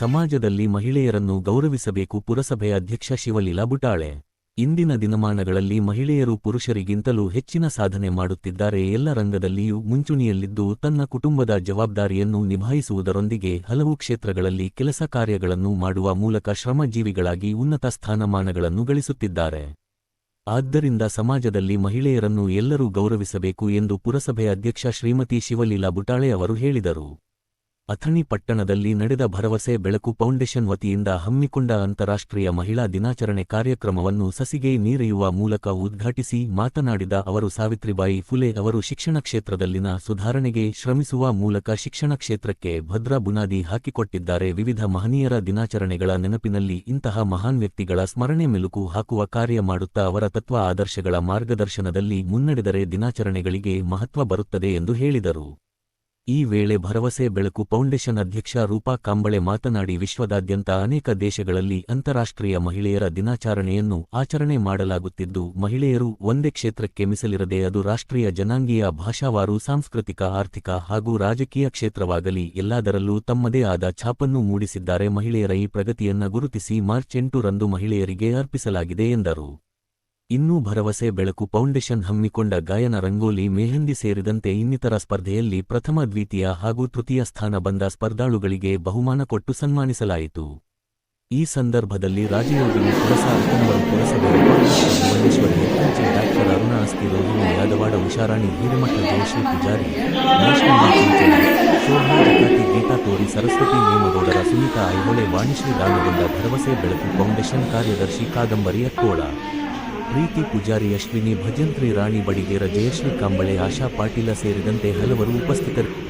ಸಮಾಜದಲ್ಲಿ ಮಹಿಳೆಯರನ್ನು ಗೌರವಿಸಬೇಕು ಪುರಸಭೆ ಅಧ್ಯಕ್ಷ ಶಿವಲೀಲಾ ಬುಟಾಳೆ. ಇಂದಿನ ದಿನಮಾನಗಳಲ್ಲಿ ಮಹಿಳೆಯರು ಪುರುಷರಿಗಿಂತಲೂ ಹೆಚ್ಚಿನ ಸಾಧನೆ ಮಾಡುತ್ತಿದ್ದಾರೆ. ಎಲ್ಲ ರಂಗದಲ್ಲಿಯೂ ಮುಂಚೂಣಿಯಲ್ಲಿದ್ದು ತನ್ನ ಕುಟುಂಬದ ಜವಾಬ್ದಾರಿಯನ್ನು ನಿಭಾಯಿಸುವುದರೊಂದಿಗೆ ಹಲವು ಕ್ಷೇತ್ರಗಳಲ್ಲಿ ಕೆಲಸ ಕಾರ್ಯಗಳನ್ನು ಮಾಡುವ ಮೂಲಕ ಶ್ರಮಜೀವಿಗಳಾಗಿ ಉನ್ನತ ಸ್ಥಾನಮಾನಗಳನ್ನು ಗಳಿಸುತ್ತಿದ್ದಾರೆ. ಆದ್ದರಿಂದ ಸಮಾಜದಲ್ಲಿ ಮಹಿಳೆಯರನ್ನು ಎಲ್ಲರೂ ಗೌರವಿಸಬೇಕು ಎಂದು ಪುರಸಭೆ ಅಧ್ಯಕ್ಷ ಶ್ರೀಮತಿ ಶಿವಲೀಲಾ ಬುಟಾಳೆ ಅವರು ಹೇಳಿದರು. ಅಥಣಿ ಪಟ್ಟಣದಲ್ಲಿ ನಡೆದ ಭರವಸೆ ಬೆಳಕು ಫೌಂಡೇಶನ್ ವತಿಯಿಂದ ಹಮ್ಮಿಕೊಂಡ ಅಂತಾರಾಷ್ಟ್ರೀಯ ಮಹಿಳಾ ದಿನಾಚರಣೆ ಕಾರ್ಯಕ್ರಮವನ್ನು ಸಸಿಗೆ ನೀರೆಯುವ ಮೂಲಕ ಉದ್ಘಾಟಿಸಿ ಮಾತನಾಡಿದ ಅವರು, ಸಾವಿತ್ರಿಬಾಯಿ ಫುಲೆ ಅವರು ಶಿಕ್ಷಣ ಕ್ಷೇತ್ರದಲ್ಲಿನ ಸುಧಾರಣೆಗೆ ಶ್ರಮಿಸುವ ಮೂಲಕ ಶಿಕ್ಷಣ ಕ್ಷೇತ್ರಕ್ಕೆ ಭದ್ರ ಬುನಾದಿ ಹಾಕಿಕೊಟ್ಟಿದ್ದಾರೆ. ವಿವಿಧ ಮಹನೀಯರ ದಿನಾಚರಣೆಗಳ ನೆನಪಿನಲ್ಲಿ ಇಂತಹ ಮಹಾನ್ ವ್ಯಕ್ತಿಗಳ ಸ್ಮರಣೆ ಮೆಲುಕು ಹಾಕುವ ಕಾರ್ಯ ಮಾಡುತ್ತಾ ಅವರ ತತ್ವ ಆದರ್ಶಗಳ ಮಾರ್ಗದರ್ಶನದಲ್ಲಿ ಮುನ್ನಡೆದರೆ ದಿನಾಚರಣೆಗಳಿಗೆ ಮಹತ್ವ ಬರುತ್ತದೆ ಎಂದು ಹೇಳಿದರು. ಈ ವೇಳೆ ಭರವಸೆ ಬೆಳಕು ಫೌಂಡೇಶನ್ ಅಧ್ಯಕ್ಷ ರೂಪಾ ಕಾಂಬಳೆ ಮಾತನಾಡಿ, ವಿಶ್ವದಾದ್ಯಂತ ಅನೇಕ ದೇಶಗಳಲ್ಲಿ ಅಂತಾರಾಷ್ಟ್ರೀಯ ಮಹಿಳೆಯರ ದಿನಾಚರಣೆಯನ್ನು ಆಚರಣೆ ಮಾಡಲಾಗುತ್ತಿದ್ದು, ಮಹಿಳೆಯರು ಒಂದೇ ಕ್ಷೇತ್ರಕ್ಕೆ ಮೀಸಲಿರದೆ ಅದು ರಾಷ್ಟ್ರೀಯ ಜನಾಂಗೀಯ ಭಾಷಾವಾರು, ಸಾಂಸ್ಕೃತಿಕ, ಆರ್ಥಿಕ ಹಾಗೂ ರಾಜಕೀಯ ಕ್ಷೇತ್ರವಾಗಲಿ, ಎಲ್ಲದರಲ್ಲೂ ತಮ್ಮದೇ ಆದ ಛಾಪನ್ನು ಮೂಡಿಸಿದ್ದಾರೆ ಮಹಿಳೆಯರ ಈ ಪ್ರಗತಿಯನ್ನ ಗುರುತಿಸಿ ಮಾರ್ಚ್ ಎಂಟು ರಂದು ಮಹಿಳೆಯರಿಗೆ ಅರ್ಪಿಸಲಾಗಿದೆ ಎಂದರು. ಇನ್ನೂ ಭರವಸೆ ಬೆಳಕು ಫೌಂಡೇಶನ್ ಹಮ್ಮಿಕೊಂಡ ಗಾಯನ ರಂಗೋಲಿ ಮೆಹಂದಿ ಸೇರಿದಂತೆ ಇನ್ನಿತರ ಸ್ಪರ್ಧೆಯಲ್ಲಿ ಪ್ರಥಮ, ದ್ವಿತೀಯ ಹಾಗೂ ತೃತೀಯ ಸ್ಥಾನ ಬಂದ ಸ್ಪರ್ಧಾಳುಗಳಿಗೆ ಬಹುಮಾನ ಕೊಟ್ಟು ಸನ್ಮಾನಿಸಲಾಯಿತು. ಈ ಸಂದರ್ಭದಲ್ಲಿ ರಾಜಯೋಗಿನಿ ಪುರಸಾರ ಪುರಸಭೆ ಡಾಕ್ಟರ್ ಅರುಣಾ ಅಸ್ತಿ ರೋಹಿಣಿ, ಯಾದವಾಡ ಉಷಾರಾಣಿ ಹಿರೇಮಠ ಜಯಶ್ರೀ ಪೂಜಾರಿ ಶೋಭಾ ಗೀತಾ ತೋರಿ, ಸರಸ್ವತಿ ನೇಮಗೌಡರ, ಸುನೀತಾ ಐಹೊಳೆ, ವಾಣಿಶ್ರೀ ದಾನಗೊಂಡ ಭರವಸೆ ಬೆಳಕು ಫೌಂಡೇಶನ್ ಕಾರ್ಯದರ್ಶಿ ಕಾದಂಬರಿ ಅಕ್ಕೋಳ. ಪ್ರೀತಿ ಪೂಜಾರಿ ಅಶ್ವಿನಿ ಭಜಂತ್ರಿ ರಾಣಿ ಬಡಿಗೇರ ಜಯಶ್ರೀ ಕಾಂಬಳೆ ಆಶಾ ಪಾಟೀಲ ಸೇರಿದಂತೆ ಹಲವರು ಉಪಸ್ಥಿತರು.